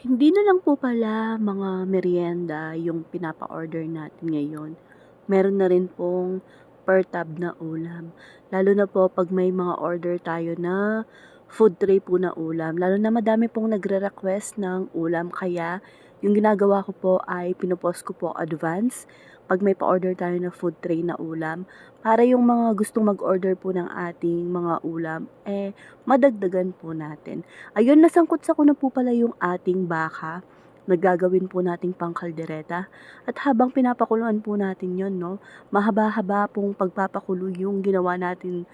Hindi na lang po pala mga merienda yung pinapa-order natin ngayon. Meron na rin pong per tab na ulam. Lalo na po pag may mga order tayo na food tray po na ulam. Lalo na madami pong nagre-request ng ulam. Kaya yung ginagawa ko po ay pinopost ko po advance pag may pa-order tayo na food tray na ulam. Para yung mga gustong mag-order po ng ating mga ulam, eh madagdagan po natin. Ayun, nasangkot sa ko na po pala yung ating baka. Naggagawin po nating pangkaldereta. At habang pinapakuluan po natin yon no, mahaba-haba pong pagpapakulo yung ginawa natin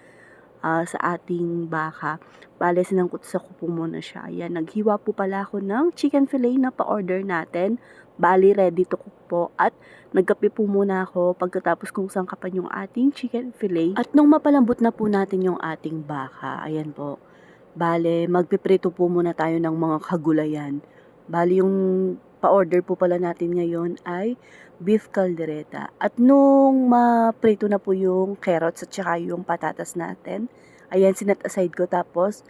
ah, sa ating baka. Bale, sinangkot sa ko po muna siya. Ayan, naghiwa po pala ako ng chicken fillet na pa-order natin. Bali, ready to cook po. At nagkape po muna ako pagkatapos kong sangkapan yung ating chicken fillet. At nung mapalambot na po natin yung ating baka, ayan po. Bale, magpiprito po muna tayo ng mga kagulayan. Bali, yung pa-order po pala natin ngayon ay beef caldereta. At nung maprito na po yung carrots at saka yung patatas natin, ayan, sinat aside ko. Tapos,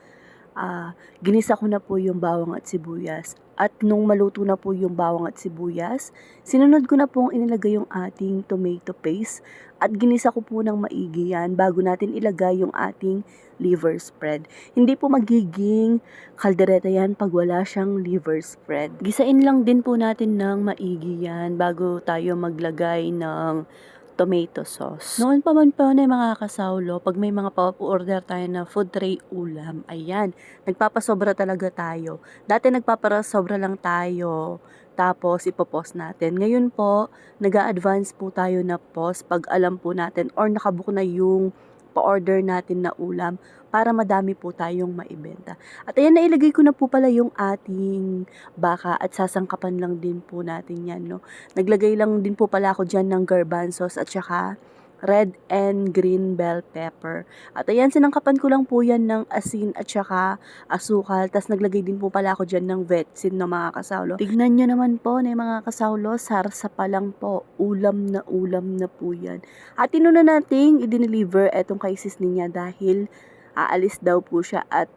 ah, ginisa ko na po yung bawang at sibuyas. At nung maluto na po yung bawang at sibuyas, sinunod ko na pong inilagay yung ating tomato paste. At ginisa ko po ng maigi yan bago natin ilagay yung ating liver spread. Hindi po magiging kaldereta yan pag wala siyang liver spread. Gisain lang din po natin ng maigi yan bago tayo maglagay ng tomato sauce. Noon pa man po na mga kasawlo, pag may mga pa-order tayo na food tray ulam, ayan, nagpapasobra talaga tayo. Dati nagpapasobra lang tayo, tapos ipopost natin. Ngayon po, nag advance po tayo na post pag alam po natin or nakabook na yung pa-order natin na ulam para madami po tayong maibenta. At ayan, nailagay ko na po pala yung ating baka at sasangkapan lang din po natin yan, no? Naglagay lang din po pala ako dyan ng garbanzos at saka red and green bell pepper. At ayan, sinangkapan ko lang po yan ng asin at saka asukal. Tapos naglagay din po pala ako dyan ng vetsin na mga kasawlo. Tignan nyo naman po na mga kasawlo, sarsa pa lang po. Ulam na ulam na po yan. At inuna nating i-deliver etong kay sis niya dahil aalis daw po siya at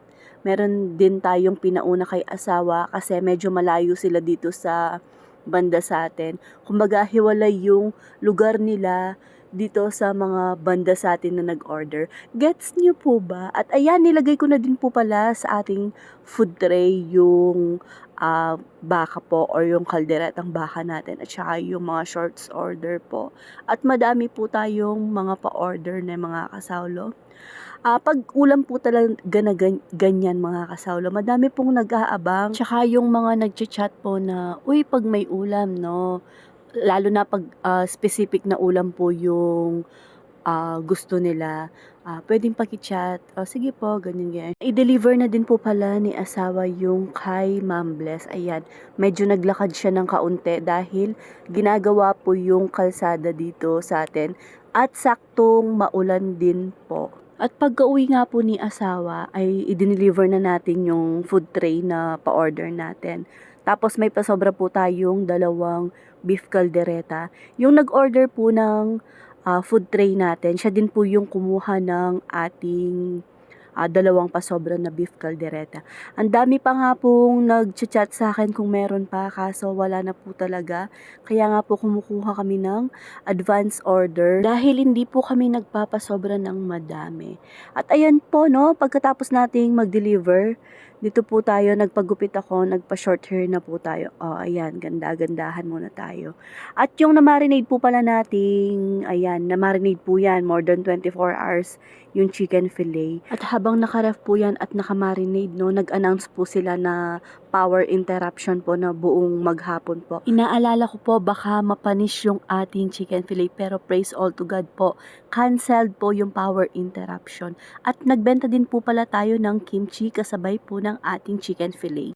meron din tayong pinauna kay asawa kasi medyo malayo sila dito sa banda sa atin. Kumbaga, hiwalay yung lugar nila dito sa mga banda sa atin na nag-order. Gets niyo po ba? At ayan, nilagay ko na din po pala sa ating food tray yung ah, baka po or yung kalderetang baka natin at saka yung mga shorts order po. At madami po tayong mga pa-order na mga kasawlo. Ah, pag ulam po talaga na gan- ganyan mga kasawlo, madami pong nag-aabang. Tsaka yung mga nagchat-chat po na, uy, pag may ulam, no? Lalo na pag ah, specific na ulam po yung ah, gusto nila, ah, pwedeng paki-chat. O, sige po, ganyan, ganyan. I-deliver na din po pala ni asawa yung kay Ma'am Bless. Ayan, medyo naglakad siya ng kaunti dahil ginagawa po yung kalsada dito sa atin at saktong maulan din po. At pagka-uwi nga po ni asawa ay i-deliver na natin yung food tray na pa-order natin. Tapos may pasobra po tayong dalawang beef caldereta. Yung nag-order po ng ah, food tray natin, siya din po yung kumuha ng ating ah, dalawang pasobra na beef caldereta. Ang dami pa nga pong nag-chat sa akin kung meron pa, kaso wala na po talaga. Kaya nga po kumukuha kami ng advance order dahil hindi po kami nagpapasobra ng madami. At ayan po, no, pagkatapos nating mag-deliver, dito po tayo, nagpagupit ako, nagpa-short hair na po tayo. Oh, ayan, ganda-gandahan muna tayo. At yung na-marinate po pala nating, ayan, na-marinate po yan, more than 24 hours, yung chicken fillet. At habang nakaref po yan at nakamarinade, no, nag-announce po sila na power interruption po na buong maghapon po. Inaalala ko po, baka mapanis yung ating chicken fillet, pero praise all to God po, canceled po yung power interruption. At nagbenta din po pala tayo ng kimchi kasabay po ng ating chicken fillet.